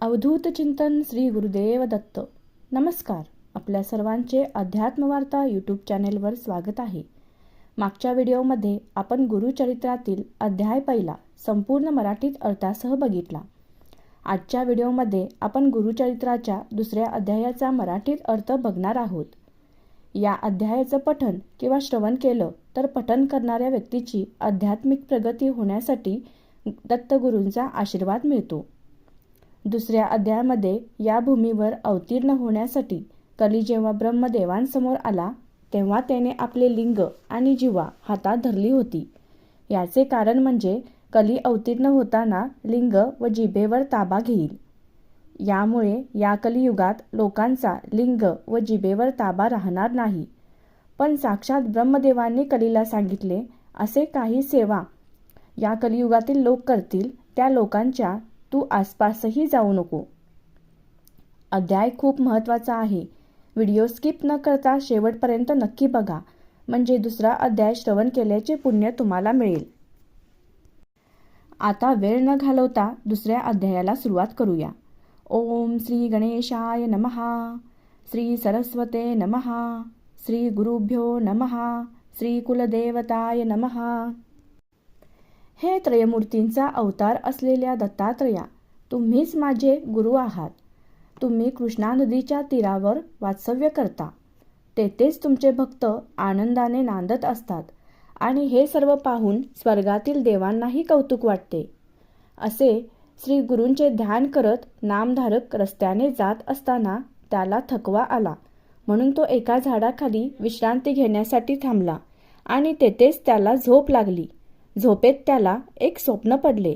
अवधूत चिंतन श्री गुरुदेव दत्त. नमस्कार. आपल्या सर्वांचे अध्यात्मवार्ता यूट्यूब चॅनेलवर स्वागत आहे. मागच्या व्हिडिओमध्ये आपण गुरुचरित्रातील अध्याय पहिला संपूर्ण मराठीत अर्थासह बघितला. आजच्या व्हिडिओमध्ये आपण गुरुचरित्राच्या दुसऱ्या अध्यायाचा मराठीत अर्थ बघणार आहोत. या अध्यायाचं पठन किंवा श्रवण केलं तर पठन करणाऱ्या व्यक्तीची आध्यात्मिक प्रगती होण्यासाठी दत्तगुरूंचा आशीर्वाद मिळतो. दुसऱ्या अध्यायामध्ये या भूमीवर अवतीर्ण होण्यासाठी कली जेव्हा ब्रह्मदेवांसमोर आला तेव्हा त्याने आपले लिंग आणि जिवा हातात धरली होती. याचे कारण म्हणजे कली अवतीर्ण होताना लिंग व जिभेवर ताबा घेईल. यामुळे या कलियुगात लोकांचा लिंग व जिभेवर ताबा राहणार नाही. पण साक्षात ब्रह्मदेवांनी कलीला सांगितले असे काही सेवा या कलियुगातील लोक करतील त्या लोकांच्या तू आसपासही जाऊ नको. अध्याय खूप महत्त्वाचा आहे. व्हिडिओ स्किप न करता शेवटपर्यंत नक्की बघा. म्हणजे दुसरा अध्याय श्रवण केल्याचे पुण्य तुम्हाला मिळेल. आता वेळ न घालवता दुसऱ्या अध्यायाला सुरुवात करूया. ओम श्री गणेशाय नमहा श्री सरस्वते नमहा श्री गुरुभ्यो नमहा श्री कुलदेवताय नमहा हे त्रयमूर्तींचा अवतार असलेल्या दत्तात्रया तुम्हीच माझे गुरु आहात. तुम्ही कृष्णा नदीच्या तीरावर वास्तव्य करता. तेथेच तुमचे भक्त आनंदाने नांदत असतात आणि हे सर्व पाहून स्वर्गातील देवांनाही कौतुक वाटते. असे श्री गुरूंचे ध्यान करत नामधारक रस्त्याने जात असताना त्याला थकवा आला. म्हणून तो एका झाडाखाली विश्रांती घेण्यासाठी थांबला आणि तेथेच त्याला झोप लागली. झोपेत त्याला एक स्वप्न पडले.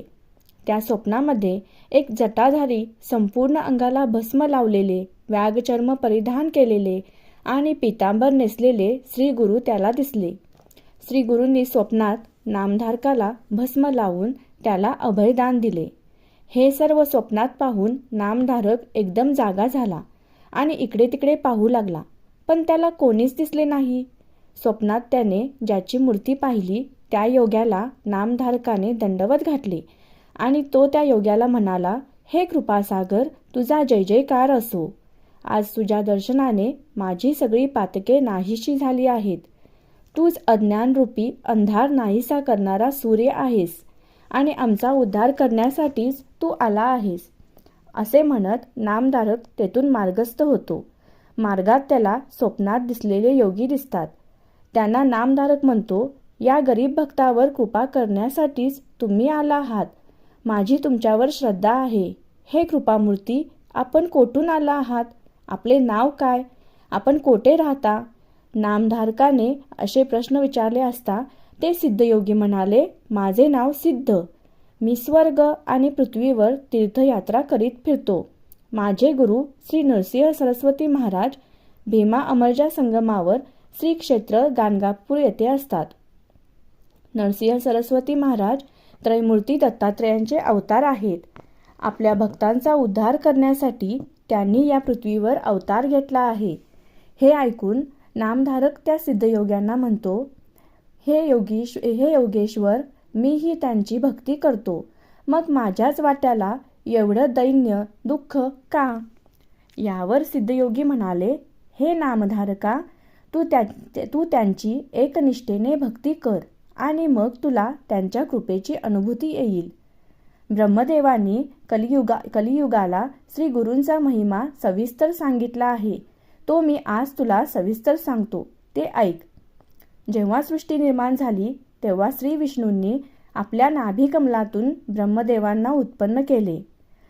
त्या स्वप्नामध्ये एक जटाधारी संपूर्ण अंगाला भस्म लावलेले व्यागचर्म परिधान केलेले आणि पितांबर नेसलेले श्री गुरु त्याला दिसले. श्री गुरूंनी स्वप्नात नामधारकाला भस्म लावून त्याला अभयदान दिले. हे सर्व स्वप्नात पाहून नामधारक एकदम जागा झाला आणि इकडे तिकडे पाहू लागला. पण त्याला कोणीच दिसले नाही. स्वप्नात त्याने ज्याची मूर्ती पाहिली त्या योग्याला नामधारकाने दंडवत घातले. आणि तो त्या योग्याला म्हणाला हे कृपासागर तुझा जय जयकार असो. आज तुझ्या दर्शनाने माझी सगळी पातके नाहीशी झाली आहेत. तूच अज्ञानरूपी अंधार नाहीसा करणारा सूर्य आहेस आणि आमचा उद्धार करण्यासाठीच तू आला आहेस. असे म्हणत नामधारक तेथून मार्गस्थ होतो. मार्गात त्याला स्वप्नात दिसलेले योगी दिसतात. त्यांना नामधारक म्हणतो या गरीब भक्तावर कृपा करण्यासाठीच तुम्ही आला आहात. माझी तुमच्यावर श्रद्धा आहे. हे कृपामूर्ती आपण कोठून आला आहात? आपले नाव काय? आपण कोठे राहता? नामधारकाने असे प्रश्न विचारले असता ते सिद्धयोगी म्हणाले माझे नाव सिद्ध. मी स्वर्ग आणि पृथ्वीवर तीर्थयात्रा करीत फिरतो. माझे गुरु श्री नरसिंह सरस्वती महाराज भीमा अमरजा संगमावर श्री क्षेत्र गाणगापूर येथे असतात. नरसिंह सरस्वती महाराज त्रयमूर्ती दत्तात्रेयांचे अवतार आहेत. आपल्या भक्तांचा उद्धार करण्यासाठी त्यांनी या पृथ्वीवर अवतार घेतला आहे. हे ऐकून नामधारक त्या सिद्धयोग्यांना म्हणतो हे योगीश हे योगेश्वर मीही त्यांची भक्ती करतो. मग माझ्याच वाट्याला एवढं दैन्य दुःख का? यावर सिद्धयोगी म्हणाले हे नामधारका तू त्या तू त्यांची एकनिष्ठेने भक्ती कर. आणि मग तुला त्यांच्या कृपेची अनुभूती येईल. ब्रह्मदेवांनी कलियुगा कलियुगाला श्री गुरूंचा महिमा सविस्तर सांगितला आहे. तो मी आज तुला सविस्तर सांगतो. ते ऐक. जेव्हा सृष्टी निर्माण झाली तेव्हा श्री विष्णूंनी आपल्या नाभिकमलातून ब्रह्मदेवांना उत्पन्न केले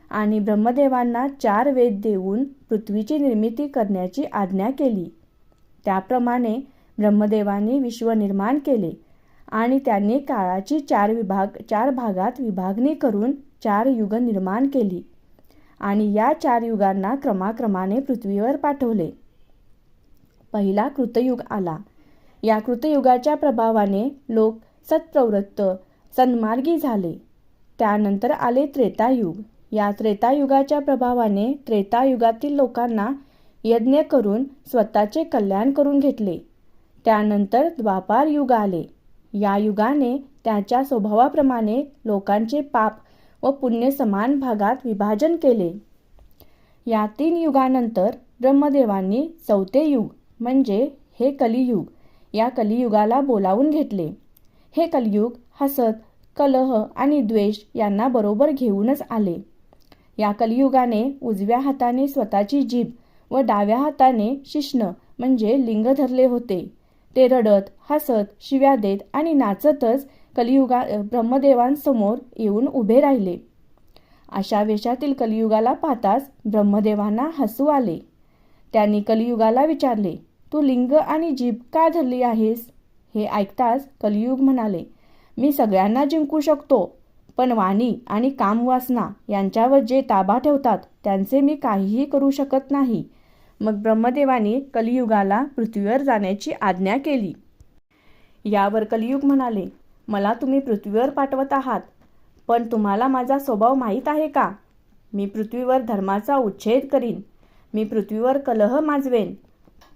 आणि ब्रह्मदेवांना चार वेद देऊन पृथ्वीची निर्मिती करण्याची आज्ञा केली. त्याप्रमाणे ब्रह्मदेवांनी विश्व निर्माण केले. आणि त्यांनी काळाची चार विभाग चार भागात विभागणी करून चार युग निर्माण केली. आणि या चार युगांना क्रमाक्रमाने पृथ्वीवर पाठवले. पहिला कृतयुग आला. या कृतयुगाच्या प्रभावाने लोक सत्प्रवृत्त सन्मार्गी झाले. त्यानंतर आले त्रेतायुग. या त्रेतायुगाच्या प्रभावाने त्रेतायुगातील लोकांना यज्ञ करून स्वतःचे कल्याण करून घेतले. त्यानंतर द्वापार युग आले. या युगाने त्याच्या स्वभावाप्रमाणे लोकांचे पाप व पुण्य समान भागात विभाजन केले. या तीन युगानंतर ब्रह्मदेवांनी चौथे युग म्हणजे हे कलियुग या कलियुगाला बोलावून घेतले. हे कलियुग हसत कलह आणि द्वेष यांना बरोबर घेऊनच आले. या कलियुगाने उजव्या हाताने स्वतःची जीभ व डाव्या हाताने शिष्ण म्हणजे लिंग धरले होते. ते रडत हसत शिव्या देत आणि नाचतच कलियुगा ब्रह्मदेवांसमोर येऊन उभे राहिले. अशा वेशातील कलियुगाला पाहताच ब्रह्मदेवांना हसू आले. त्यांनी कलियुगाला विचारले तू लिंग आणि जीभ का धरली आहेस? हे ऐकताच कलियुग म्हणाले मी सगळ्यांना जिंकू शकतो पण वाणी आणि कामवासना यांच्यावर जे ताबा ठेवतात त्यांचे मी काहीही करू शकत नाही. मग ब्रह्मदेवाने कलियुगाला पृथ्वीवर जाण्याची आज्ञा केली. यावर कलियुग म्हणाले मला तुम्ही पृथ्वीवर पाठवत आहात पण तुम्हाला माझा स्वभाव माहीत आहे का? मी पृथ्वीवर धर्माचा उच्छेद करीन मी पृथ्वीवर कलह माजवेन.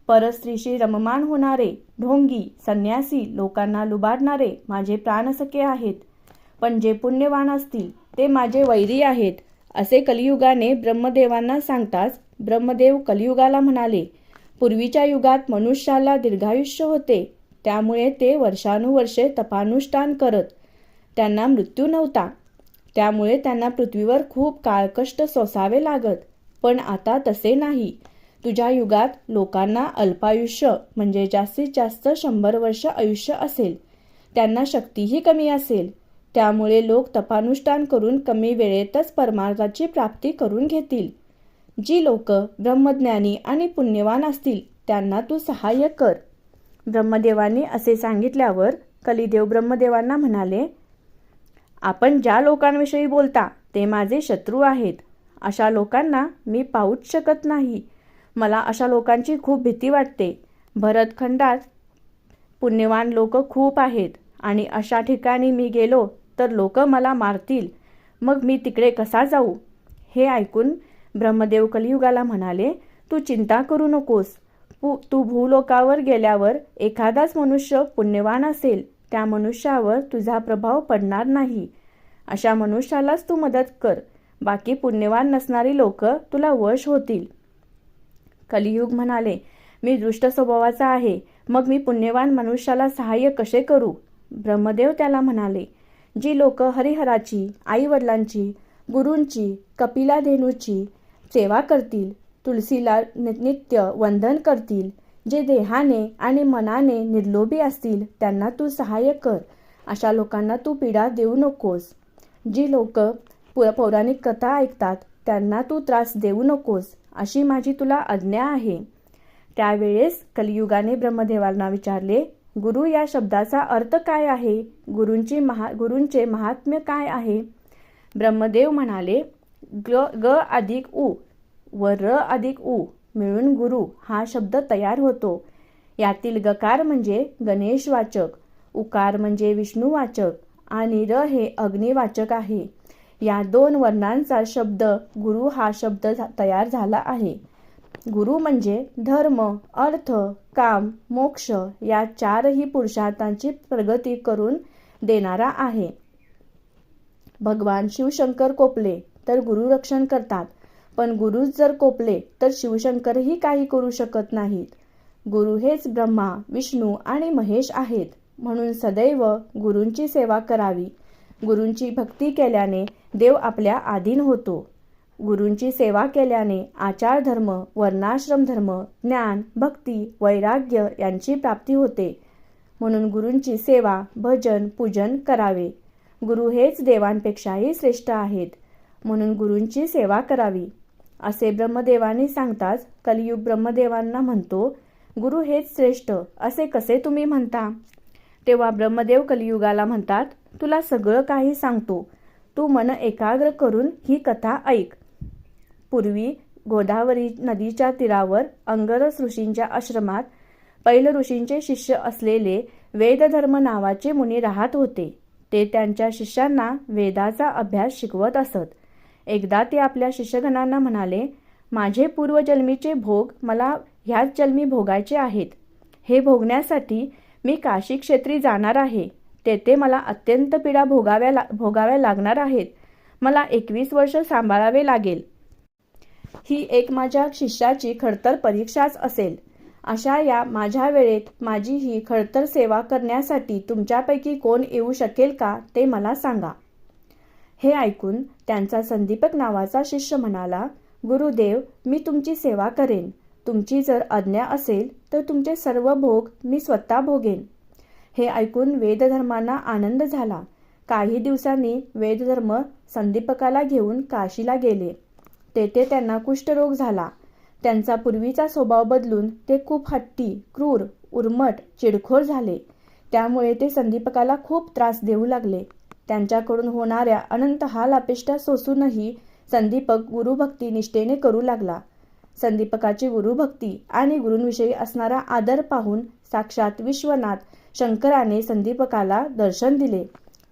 परस्त्रीशी रममान होणारे ढोंगी संन्यासी लोकांना लुबाडणारे माझे प्राणसखे आहेत पण जे पुण्यवान असतील ते माझे वैरी आहेत असे कलियुगाने ब्रह्मदेवांना सांगताच ब्रह्मदेव कलियुगाला म्हणाले पूर्वीच्या युगात मनुष्याला दीर्घायुष्य होते त्यामुळे ते वर्षानुवर्षे तपानुष्ठान करत त्यांना मृत्यू नव्हता. त्यामुळे त्यांना पृथ्वीवर खूप काळकष्ट सोसावे लागत पण आता तसे नाही. तुझ्या युगात लोकांना अल्पायुष्य म्हणजे जास्तीत जास्त शंभर वर्ष आयुष्य असेल. त्यांना शक्तीही कमी असेल. त्यामुळे लोक तपानुष्ठान करून कमी वेळेतच परमार्थाची प्राप्ती करून घेतील. जी लोक ब्रह्मज्ञानी आणि पुण्यवान असतील त्यांना तू सहाय्य कर. ब्रह्मदेवांनी असे सांगितल्यावर कलिदेव ब्रह्मदेवांना म्हणाले आपण ज्या लोकांविषयी बोलता ते माझे शत्रू आहेत. अशा लोकांना मी पाहूच शकत नाही. मला अशा लोकांची खूप भीती वाटते. भरतखंडात पुण्यवान लोक खूप आहेत आणि अशा ठिकाणी मी गेलो तर लोक मला मारतील. मग मी तिकडे कसा जाऊ? हे ऐकून ब्रह्मदेव कलियुगाला म्हणाले तू चिंता करू नकोस. तू भूलोकावर गेल्यावर एखादाच मनुष्य पुण्यवान असेल. त्या मनुष्यावर तुझा प्रभाव पडणार नाही. अशा मनुष्यालाच तू मदत कर. बाकी पुण्यवान नसणारी लोक तुला वश होतील. कलियुग म्हणाले मी दृष्ट स्वभावाचा आहे. मग मी पुण्यवान मनुष्याला सहाय्य कसे करू? ब्रह्मदेव त्याला म्हणाले जी लोक हरिहराची आईवडिलांची गुरूंची कपिला धेनूची सेवा करतील तुलसीला नित्य वंदन करतील जे देहाने आणि मनाने निर्लोभी असतील त्यांना तू सहाय्य कर. अशा लोकांना तू पीडा देऊ नकोस. जी लोक पौराणिक कथा ऐकतात त्यांना तू त्रास देऊ नकोस अशी माझी तुला आज्ञा आहे. त्यावेळेस कलियुगाने ब्रह्मदेवांना विचारले गुरु या शब्दाचा अर्थ काय आहे? गुरूंची महा गुरूंचे महात्म्य काय आहे? ब्रह्मदेव म्हणाले ग ग अधिक उ. व र अधिक उ. मिळून गुरु हा शब्द तयार होतो. यातील गकार म्हणजे गणेशवाचक उकार म्हणजे विष्णूवाचक आणि र हे अग्निवाचक आहे. या दोन वर्णांचा शब्द गुरु हा शब्द तयार झाला आहे. गुरु म्हणजे धर्म अर्थ काम मोक्ष या चारही पुरुषार्थांची प्रगती करून देणारा आहे. भगवान शिवशंकर कोपले तर गुरु रक्षण करतात. पण गुरुच जर कोपले तर शिवशंकरही काही करू शकत नाहीत. गुरु हेच ब्रह्मा विष्णू आणि महेश आहेत. म्हणून सदैव गुरूंची सेवा करावी. गुरूंची भक्ती केल्याने देव आपल्या आधीन होतो. गुरूंची सेवा केल्याने आचार धर्म वर्णाश्रम धर्म ज्ञान भक्ती वैराग्य यांची प्राप्ती होते. म्हणून गुरूंची सेवा भजन पूजन करावे. गुरु हेच देवांपेक्षाही श्रेष्ठ आहेत. म्हणून गुरूंची सेवा करावी. असे ब्रह्मदेवाने सांगताच कलियुग ब्रह्मदेवांना म्हणतो गुरु हेच श्रेष्ठ असे कसे तुम्ही म्हणता? तेव्हा ब्रह्मदेव कलियुगाला म्हणतात तुला सगळं काही सांगतो. तू मन एकाग्र करून ही कथा ऐक. पूर्वी गोदावरी नदीच्या तीरावर अंगरस ऋषींच्या आश्रमात पैल ऋषींचे शिष्य असलेले वेदधर्म नावाचे मुनी राहत होते. ते त्यांच्या शिष्यांना वेदाचा अभ्यास शिकवत असत. एकदा ते आपल्या शिष्यगणांना म्हणाले माझे पूर्वजन्मीचे भोग मला ह्याच जन्मी भोगायचे आहेत. हे भोगण्यासाठी मी काशी क्षेत्री जाणार आहे. तेथे मला अत्यंत पीडा भोगाव्या ला भोगाव्या लागणार आहेत. मला एकवीस वर्ष सांभाळावे लागेल. ही एक माझ्या शिष्याची खडतर परीक्षाच असेल. अशा या माझ्या वेळेत माझी ही खडतर सेवा करण्यासाठी तुमच्यापैकी कोण येऊ शकेल का ते मला सांगा. हे ऐकून त्यांचा संदीपक नावाचा शिष्य म्हणाला गुरुदेव मी तुमची सेवा करेन. तुमची जर आज्ञा असेल तर तुमचे सर्व भोग मी स्वतः भोगेन. हे ऐकून वेदधर्मांना आनंद झाला. काही दिवसांनी वेदधर्म संदीपकाला घेऊन काशीला गेले. तेथे त्यांना कुष्ठरोग झाला. त्यांचा पूर्वीचा स्वभाव बदलून ते खूप हट्टी क्रूर उर्मट चिडखोर झाले. त्यामुळे ते संदीपकाला खूप त्रास देऊ लागले. त्यांच्याकडून होणाऱ्या अनंत हाल अपेष्टा सोसूनही संदीपक गुरुभक्ती निष्ठेने करू लागला. संदीपकाची गुरुभक्ती आणि गुरूंविषयी असणारा आदर पाहून साक्षात विश्वनाथ शंकराने संदीपकाला दर्शन दिले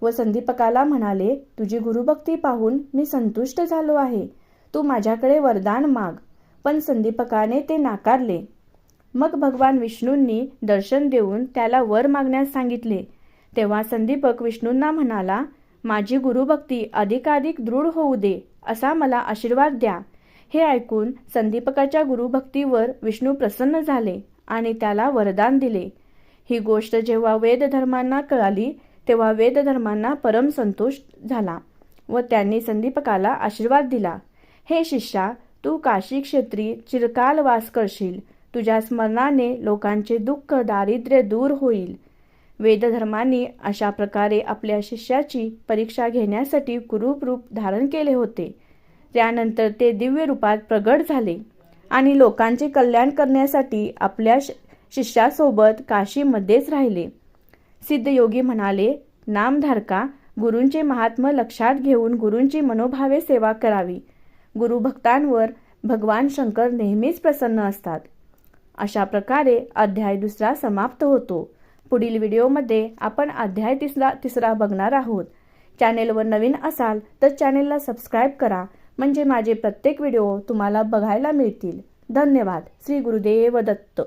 व संदीपकाला म्हणाले तुझी गुरुभक्ती पाहून मी संतुष्ट झालो आहे. तू माझ्याकडे वरदान माग. पण संदीपकाने ते नाकारले. मग भगवान विष्णूंनी दर्शन देऊन त्याला वर मागण्यास सांगितले तेव्हा संदीपक विष्णूंना म्हणाला माझी गुरुभक्ती अधिकाधिक दृढ होऊ दे असा मला आशीर्वाद द्या. हे ऐकून संदीपकाच्या गुरुभक्तीवर विष्णू प्रसन्न झाले आणि त्याला वरदान दिले. ही गोष्ट जेव्हा वेदधर्मांना कळाली तेव्हा वेदधर्मांना परम संतोष झाला व त्यांनी संदीपकाला आशीर्वाद दिला. हे शिष्या तू काशी क्षेत्री चिरकाल वास करशील. तुझ्या स्मरणाने लोकांचे दुःख दारिद्र्य दूर होईल. वेदधर्मांनी अशा प्रकारे आपल्या शिष्याची परीक्षा घेण्यासाठी कुरूप रूप धारण केले होते. त्यानंतर ते दिव्य रूपात प्रगट झाले आणि लोकांचे कल्याण करण्यासाठी आपल्या शिष्यासोबत काशीमध्येच राहिले. सिद्धयोगी म्हणाले नामधारका गुरूंचे महात्म लक्षात घेऊन गुरूंची मनोभावे सेवा करावी. गुरुभक्तांवर भगवान शंकर नेहमीच प्रसन्न असतात. अशा प्रकारे अध्याय दुसरा समाप्त होतो. पुढील व्हिडिओमध्ये आपण अध्याय तिसरा तिसरा बघणार आहोत. चॅनेलवर नवीन असाल तर चॅनेलला सबस्क्राईब करा. म्हणजे माझे प्रत्येक व्हिडिओ तुम्हाला बघायला मिळतील. धन्यवाद. श्री गुरुदेव दत्त.